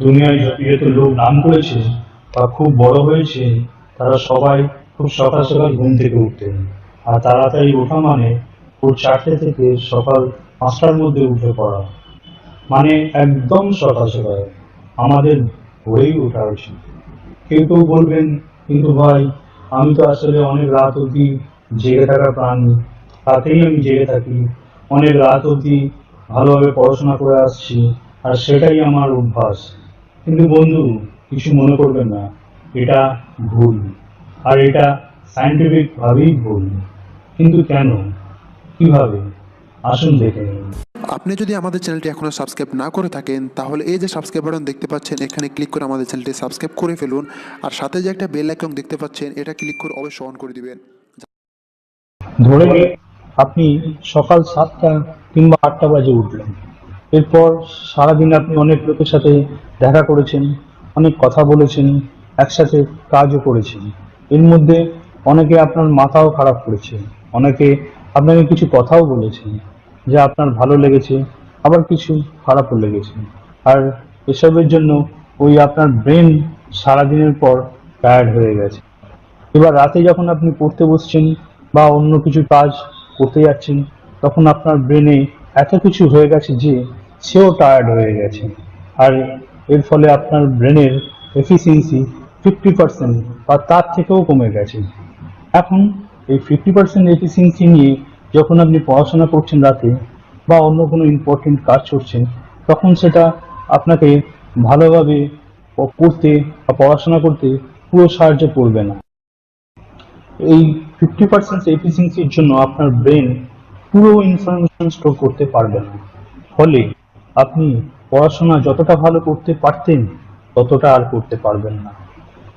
দুনিয়ায় যত যত লোক নাম করেছে বা খুব বড় হয়েছে, তারা সবাই খুব সকাল সকাল ঘুম থেকে উঠতেন। আর তাড়াতাড়ি ওঠা মানে ভোর চারটে থেকে সকাল পাঁচটার মধ্যে উঠে পড়া। মানে একদম সকাল সকাল। আমাদের ভোরেই ওঠা উচিত। কেউ কেউ বলবেন, কিন্তু ভাই, আমি তো আসলে অনেক রাত অবধি জেগে থাকা প্রাণী। তাতেই আমি জেগে থাকি। অনেক রাত অবধি ভালোভাবে পড়াশোনা করে আসছি। আর সেটাই আমার অভ্যাস। কিন্তু বন্ধু কিছু মনে করবেন না এটা ভুল। আর এটা সায়েন্টিফিক ভাবেই ভুল। কিন্তু কেন? কীভাবে? আসুন দেখে নিন। আপনি যদি আমাদের চ্যানেলটি এখনও সাবস্ক্রাইব না করে থাকেন তাহলে এই যে সাবস্ক্রাইব বাটন দেখতে পাচ্ছেন এখানে ক্লিক করে আমাদের চ্যানেলটি সাবস্ক্রাইব করে ফেলুন। আর সাথে যে একটা বেল আইকন দেখতে পাচ্ছেন এটা ক্লিক করে অবশ্যই অন করে দিবেন। ধরে আপনি সকাল সাতটা কিংবা আটটা বাজে উঠলেন। এরপর সারাদিন আপনি অনেক লোকের সাথে দেখা করেছেন, অনেক কথা বলেছেন, একসাথে কাজও করেছেন। এর মধ্যে অনেকে আপনার মাথাও খারাপ করেছে, অনেকে আপনাকে কিছু কথাও বলেছেন যা আপনার ভালো লেগেছে, আবার কিছু খারাপও লেগেছে। আর এসবের জন্য ওই আপনার ব্রেন সারাদিনের পর টায়ার্ড হয়ে গেছে। এবার রাতে যখন আপনি পড়তে বসছেন বা অন্য কিছু কাজ করতে যাচ্ছেন, তখন আপনার ব্রেনে এত কিছু হয়ে গেছে যে সেও টায়ার্ড হয়ে গেছে। আর এর ফলে আপনার ব্রেনের এফিসিয়েন্সি ফিফটি পার্সেন্ট বা তার থেকেও কমে গেছে। এখন এই ফিফটি পার্সেন্ট এফিসিয়েন্সি নিয়ে যখন আপনি পড়াশোনা করছেন রাতে বা অন্য কোনো ইম্পর্টেন্ট কাজ করছেন, তখন সেটা আপনাকে ভালোভাবে পড়তে বা পড়াশোনা করতে পুরো সাহায্য করবে না। এই ফিফটি পার্সেন্ট এফিসিয়েন্সির জন্য আপনার ব্রেন পুরো ইনফরমেশন স্টোর করতে পারবে না। ফলে আপনি পড়াশোনা যতটা ভালো করতে পারতেন, ততটা আর করতে পারবেন না।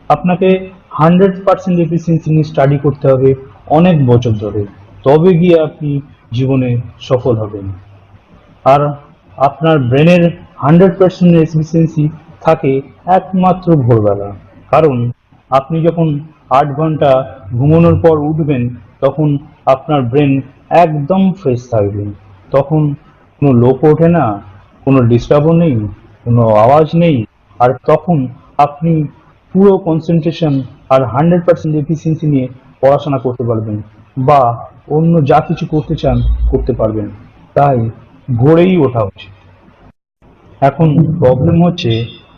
আপনাকে হান্ড্রেড পার্সেন্ট এফিসিয়েন্সি নিয়ে স্টাডি করতে হবে অনেক বছর ধরে। তবে গিয়ে আপনি জীবনে সফল হবেন। আর আপনার ব্রেনের হান্ড্রেড পার্সেন্ট এফিসিয়েন্সি থাকে একমাত্র ভোরবেলা। কারণ আপনি যখন আট ঘণ্টা ঘুমানোর পর উঠবেন, তখন আপনার ব্রেন একদম ফ্রেশ থাকবে। তখন কোনো লোক ওঠে না। কোনো ডিস্টার্বও নেই, কোনো আওয়াজ নেই, আর তখন আপনি পুরো কনসেন্ট্রেশন আর হান্ড্রেড পার্সেন্ট এফিসিয়েন্সি নিয়ে পড়াশোনা করতে পারবেন বা অন্য যা কিছু করতে চান করতে পারবেন। তাই ভোরেই ওঠা উচিত। এখন প্রবলেম হচ্ছে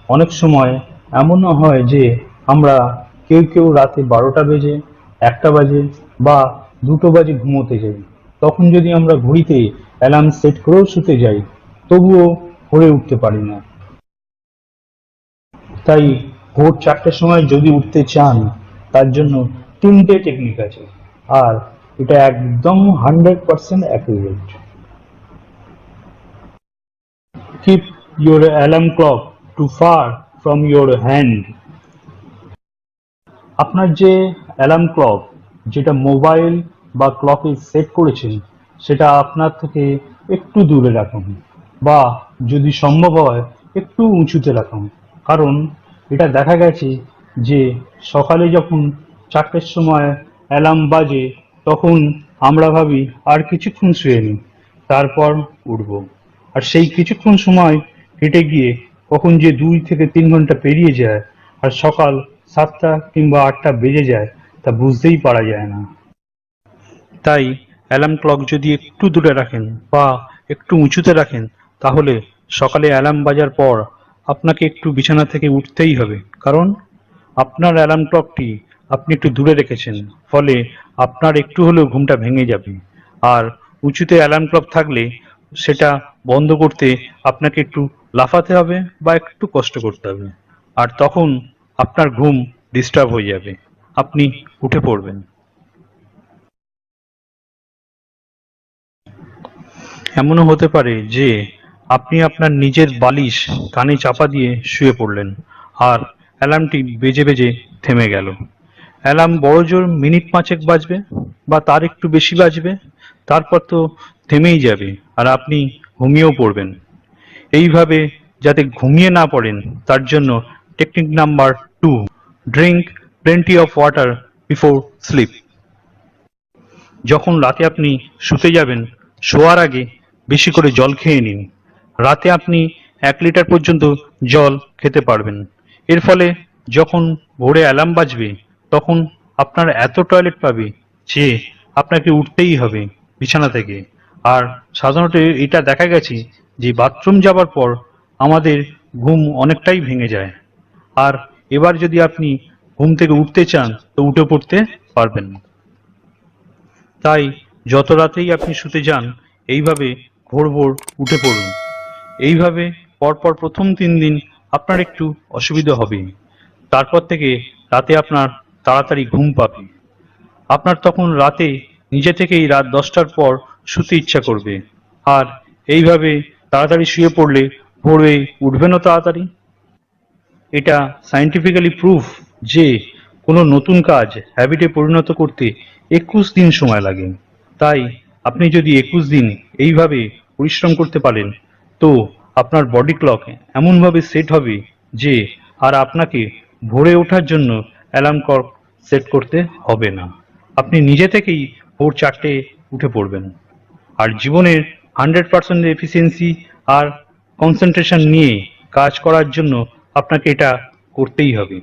অনেক সময় এমনও হয় যে আমরা কেউ কেউ রাতে বারোটা বেজে, একটা বাজে বা দুটো বাজে ঘুমোতে যাই। তখন যদি আমরা ঘড়িতে অ্যালার্ম সেট করেও শুতে যাই তবুও ভোরে উঠতে পারি না। তাই ভোর চারটের সময় যদি উঠতে চান, তার জন্য তিনটে টেকনিক আছে। আর এটা একদম hundred percent accurate keep your alarm clock too far from your hand আপনার যে অ্যালার্ম ক্লক যেটা মোবাইল বা ক্লকে সেট করেছেন, সেটা আপনার থেকে একটু দূরে রাখুন। বা যদি সম্ভব হয়, একটু উঁচুতে রাখুন। কারণ এটা দেখা গেছে যে সকালে যখন চারটের সময় অ্যালার্ম বাজে, তখন আমরা ভাবি, আর কিছুক্ষণ শুয়ে নিই তারপর উঠবো। আর সেই কিছুক্ষণ সময় হেঁটে গিয়ে কখন যে দুই থেকে তিন ঘণ্টা পেরিয়ে যায়, আর সকাল সাতটা কিংবা আটটা বেজে যায়, তা বুঝতেই পারা যায় না। তাই অ্যালার্ম ক্লক যদি একটু দূরে রাখেন বা একটু উঁচুতে রাখেন তাহলে সকালে অ্যালার্ম বাজার পর আপনাকে একটু বিছানা থেকে উঠতেই হবে। কারণ আপনার অ্যালার্ম ক্লকটি আপনি একটু দূরে রেখেছেন, ফলে আপনার একটু হলেও ঘুমটা ভেঙে যাবে। আর উঁচুতে অ্যালার্ম ক্লক থাকলে সেটা বন্ধ করতে আপনাকে একটু লাফাতে হবে বা একটু কষ্ট করতে হবে। আর তখন আপনার ঘুম ডিস্টার্ব হয়ে যাবে। আপনি উঠে পড়বেন। এমনও হতে পারে যে আপনি আপনার নিজের বালিশ কানে চাপা দিয়ে শুয়ে পড়লেন, আর অ্যালার্মটি বেজে বেজে থেমে গেল। অ্যালার্ম বড় জোর মিনিট পাঁচেক বাজবে বা তার একটু বেশি বাজবে, তারপর তো থেমেই যাবে, আর আপনি ঘুমিয়েও পড়বেন। এইভাবে যাতে ঘুমিয়ে না পড়েন, তার জন্য technique number two drink plenty of water before sleep যখন রাতে আপনি শুতে যাবেন, শোয়ার আগে বেশি করে জল খেয়ে নিন। রাতে আপনি এক লিটার পর্যন্ত জল খেতে পারবেন। এর ফলে যখন ভোরে অ্যালার্ম বাজবে, তখন আপনার এত টয়লেট পাবে যে আপনাকে উঠতেই হবে বিছানা থেকে। আর সাধারণত এটা দেখা গেছে যে বাথরুম যাবার পর আমাদের ঘুম অনেকটাই ভেঙে যায়। আর এবার যদি আপনি ঘুম থেকে উঠতে চান, তো উঠে পড়তে পারবেন। তাই যত রাতেই আপনি শুতে যান, এইভাবে ভোর ভোর উঠে পড়ুন। এইভাবে পরপর প্রথম তিন দিন আপনার একটু অসুবিধা হবে তারপর থেকে রাতে আপনার তাড়াতাড়ি ঘুম পাবে। আপনার তখন রাতে নিজে থেকেই রাত দশটার পর শুতে ইচ্ছা করবে। আর এইভাবে তাড়াতাড়ি শুয়ে পড়লে ভোরে উঠবেনও তাড়াতাড়ি? এটা সায়েন্টিফিক্যালি প্রুফ যে কোনো নতুন কাজ হ্যাবিটে পরিণত করতে একুশ দিন সময় লাগে। তাই আপনি যদি একুশ দিন এইভাবে পরিশ্রম করতে পারেন তো আপনার বডি ক্লক এমনভাবে সেট হবে যে আর আপনাকে ভোরে ওঠার জন্য অ্যালার্ম ক্লক সেট করতে হবে না। আপনি নিজে থেকেই ভোর চারটে উঠে পড়বেন। আর জীবনের হান্ড্রেড পার্সেন্ট এফিসিয়েন্সি আর কনসেন্ট্রেশন নিয়ে কাজ করার জন্য আপনাকে এটা করতেই হবে।